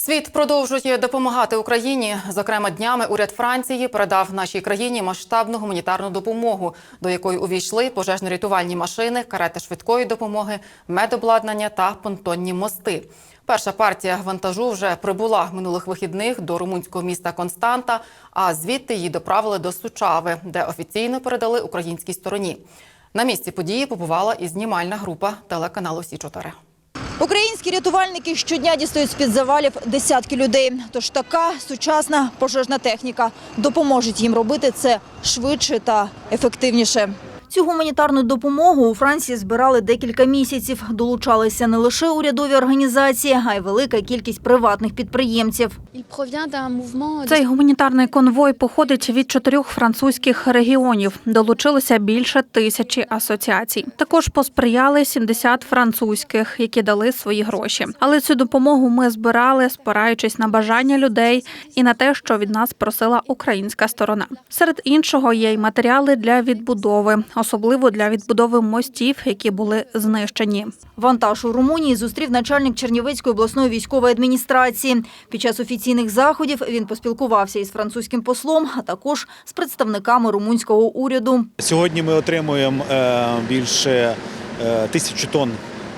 Світ продовжує допомагати Україні. Зокрема, днями уряд Франції передав нашій країні масштабну гуманітарну допомогу, до якої увійшли пожежно-рятувальні машини, карети швидкої допомоги, медобладнання та понтонні мости. Перша партія вантажу вже прибула минулих вихідних до румунського міста Константа, а звідти її доправили до Сучави, де офіційно передали українській стороні. На місці події побувала і знімальна група телеканалу Сі 4 Українські рятувальники щодня дістають з-під завалів десятки людей. Тож така сучасна пожежна техніка допоможе їм робити це швидше та ефективніше. Цю гуманітарну допомогу у Франції збирали декілька місяців. Долучалися не лише урядові організації, а й велика кількість приватних підприємців. Цей гуманітарний конвой походить від чотирьох французьких регіонів. Долучилося більше тисячі асоціацій. Також посприяли 70 французьких, які дали свої гроші. Але цю допомогу ми збирали, спираючись на бажання людей і на те, що від нас просила українська сторона. Серед іншого є й матеріали для відбудови, особливо для відбудови мостів, які були знищені. Вантаж у Румунії зустрів начальник Чернівецької обласної військової адміністрації. Під час офіційних заходів він поспілкувався із французьким послом, а також з представниками румунського уряду. Сьогодні ми отримуємо е, більше е, тисячі тонн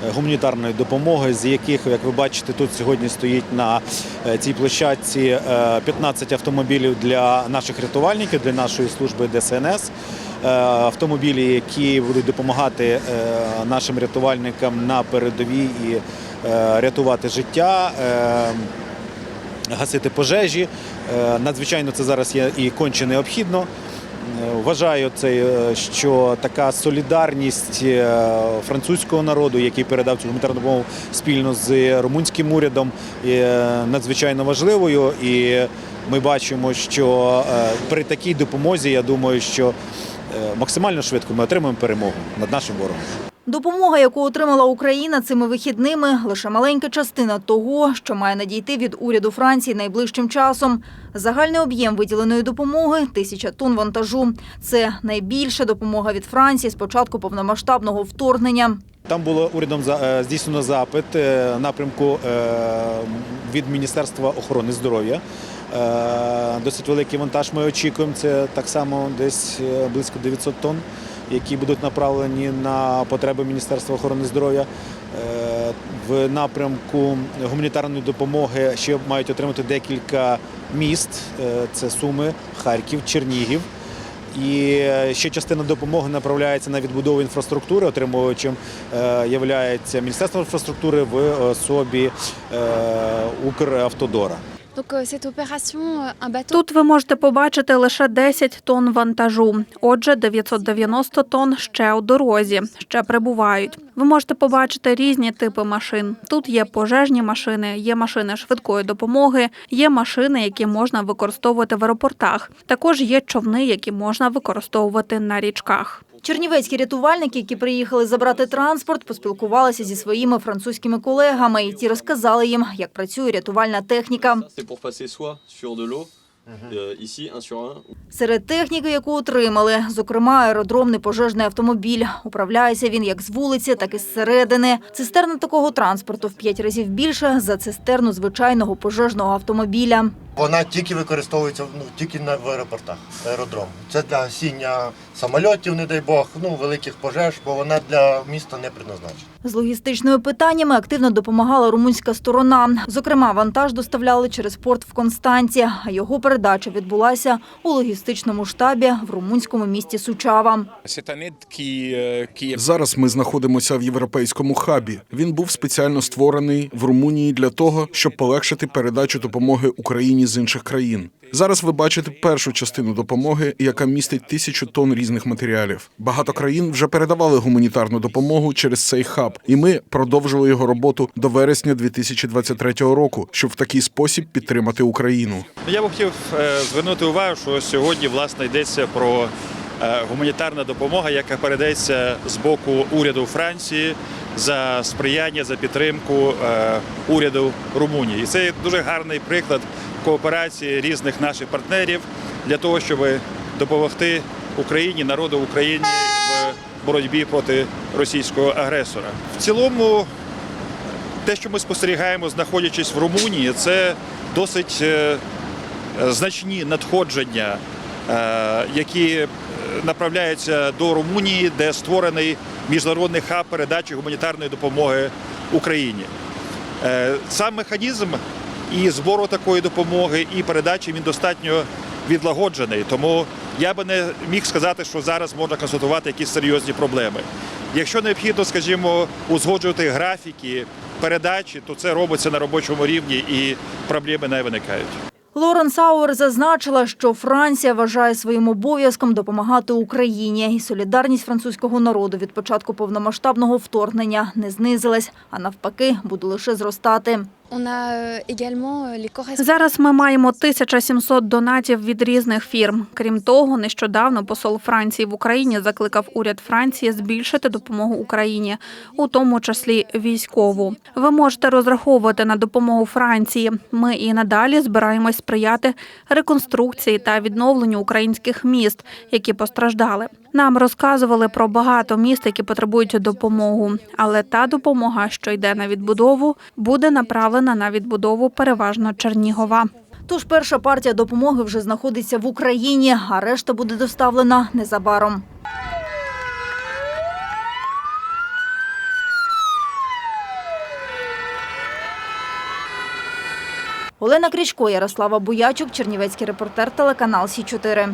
е, гуманітарної допомоги, з яких, як ви бачите, тут сьогодні стоїть на цій площадці е, 15 автомобілів для наших рятувальників, для нашої служби ДСНС. Е, Автомобілі, які будуть допомагати е, нашим рятувальникам на передовій і е, рятувати життя. гасити пожежі. Надзвичайно це зараз є і конче необхідно. Вважаю це, що така солідарність французького народу, який передав цю гуманітарну допомогу спільно з румунським урядом, є надзвичайно важливою. І ми бачимо, що при такій допомозі, я думаю, що максимально швидко ми отримаємо перемогу над нашим ворогом. Допомога, яку отримала Україна цими вихідними, лише маленька частина того, що має надійти від уряду Франції найближчим часом. Загальний об'єм виділеної допомоги – тисяча тонн вантажу. Це найбільша допомога від Франції з початку повномасштабного вторгнення. Там було урядом е, здійснено запит е, напрямку е, від Міністерства охорони здоров'я. Досить великий вантаж ми очікуємо. Це так само десь близько 900 тонн, які будуть направлені на потреби Міністерства охорони здоров'я. В напрямку гуманітарної допомоги ще мають отримати декілька міст: це Суми, Харків, Чернігів. І е, ще частина допомоги направляється на відбудову інфраструктури. Отримувачем є Міністерство інфраструктури в особі е, Укравтодора. Euh, euh, Тут ви можете побачити лише 10 тонн вантажу. Отже, 990 тонн ще у дорозі, ще прибувають. Ви можете побачити різні типи машин. Тут є пожежні машини, є машини швидкої допомоги, є машини, які можна використовувати в аеропортах. Також є човни, які можна використовувати на річках. Чернівецькі рятувальники, які приїхали забрати транспорт, поспілкувалися зі своїми французькими колегами, і ті розказали їм, як працює рятувальна техніка. Un, Серед техніки, яку отримали, зокрема аеродромний пожежний автомобіль. Управляється він як з вулиці, так і зсередини. Цистерна такого транспорту в п'ять разів більше за цистерну звичайного пожежного автомобіля. Вона тільки використовується ну, тільки на в аеропортах, аеродром. Це для сіння самольотів, не дай Бог, ну великих пожеж, бо вона для міста не предназначена. З логістичними питаннями активно допомагала румунська сторона. Зокрема, вантаж доставляли через порт в Констанці, а його передача відбулася у логістичному штабі в румунському місті Сучава. Зараз ми знаходимося в європейському хабі. Він був спеціально створений в Румунії для того, щоб полегшити передачу допомоги Україні з інших країн. Зараз ви бачите першу частину допомоги, яка містить тисячу тонн різних матеріалів. Багато країн вже передавали гуманітарну допомогу через цей хаб, і ми продовжили його роботу до вересня 2023 року, щоб в такий спосіб підтримати Україну. Я б хотів е, звернути увагу, що сьогодні власне йдеться про е, гуманітарна допомога, яка передається з боку уряду Франції за сприяння, за підтримку е, уряду Румунії. І це дуже гарний приклад кооперації різних наших партнерів для того, щоб допомогти Україні, народу України в боротьбі проти російського агресора. В цілому те, що ми спостерігаємо, знаходячись в Румунії, це досить е, значні надходження, е, які направляються до Румунії, де створений міжнародний хаб передачі гуманітарної допомоги Україні. Е, Сам механізм і збору такої допомоги, і передачі він достатньо відлагоджений. Тому я би не міг сказати, що зараз можна констатувати якісь серйозні проблеми. Якщо необхідно, скажімо, узгоджувати графіки передачі, то це робиться на робочому рівні і проблеми не виникають. Лорен Сауер зазначила, що Франція вважає своїм обов'язком допомагати Україні. І солідарність французького народу від початку повномасштабного вторгнення не знизилась, а навпаки, буде лише зростати. Euh, euh. Зараз ми маємо 1700 донатів від різних фірм. Крім того, нещодавно посол Франції в Україні закликав уряд Франції збільшити допомогу Україні, у тому числі військову. Ви можете розраховувати на допомогу Франції. Ми і надалі збираємось сприяти реконструкції та відновленню українських міст, які постраждали. Нам розказували про багато міст, які потребують допомогу, але та допомога, що йде на відбудову, буде направлена на відбудову переважно Чернігова. Тож перша партія допомоги вже знаходиться в Україні, а решта буде доставлена незабаром. Олена Крічко, Ярослава Буячук, Чернівецький репортер, телеканал Сі 4